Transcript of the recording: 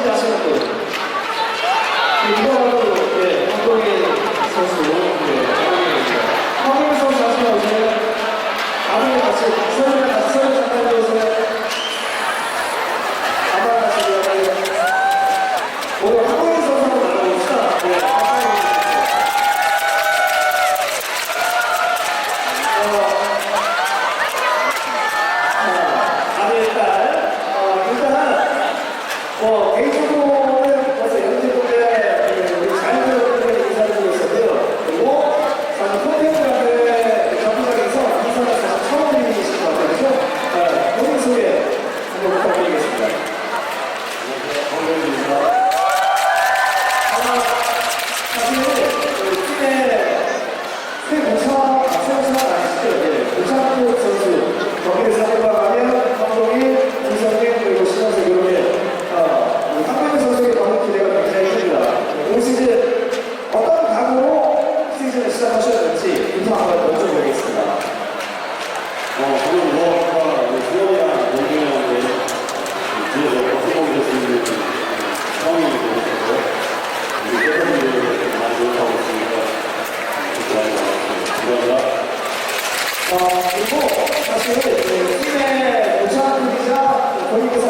한국에 하시는 분. 이거라도, 예, 한국의 선수, 네, 예, 한국의 선수 하시면 이제, 나중에 같이, 선수랑 같이 한국 선수, 거기에서 어, 그리고 사실 팀의 오찬 기자, 권익 기자